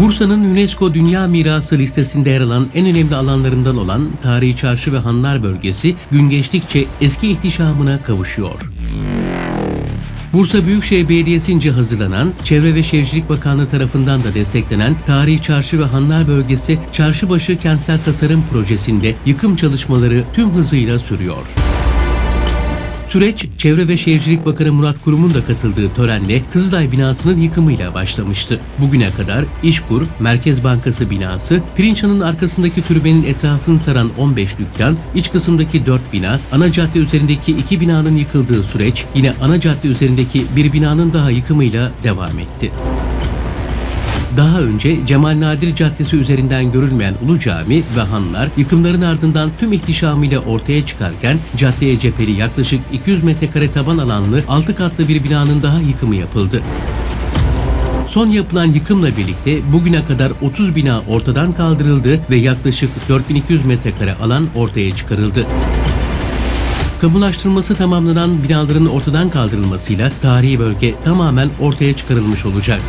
Bursa'nın UNESCO Dünya Mirası listesinde yer alan en önemli alanlarından olan Tarihi Çarşı ve Hanlar bölgesi gün geçtikçe eski ihtişamına kavuşuyor. Bursa Büyükşehir Belediyesi'nce hazırlanan, Çevre ve Şehircilik Bakanlığı tarafından da desteklenen Tarihi Çarşı ve Hanlar Bölgesi Çarşıbaşı Kentsel Tasarım Projesi'nde yıkım çalışmaları tüm hızıyla sürüyor. Süreç, Çevre ve Şehircilik Bakanı Murat Kurum'un da katıldığı törenle Kızılay binasının yıkımıyla başlamıştı. Bugüne kadar İşkur, Merkez Bankası binası, Pirinçhan'ın arkasındaki türbenin etrafını saran 15 dükkan, iç kısımdaki 4 bina, ana cadde üzerindeki 2 binanın yıkıldığı süreç yine ana cadde üzerindeki bir binanın daha yıkımıyla devam etti. Daha önce Cemal Nadir Caddesi üzerinden görülmeyen Ulu Cami ve hanlar yıkımların ardından tüm ihtişamıyla ortaya çıkarken caddeye cepheli yaklaşık 200 metrekare taban alanlı 6 katlı bir binanın daha yıkımı yapıldı. Son yapılan yıkımla birlikte bugüne kadar 30 bina ortadan kaldırıldı ve yaklaşık 4200 metrekare alan ortaya çıkarıldı. Kamulaştırması tamamlanan binaların ortadan kaldırılmasıyla tarihi bölge tamamen ortaya çıkarılmış olacak.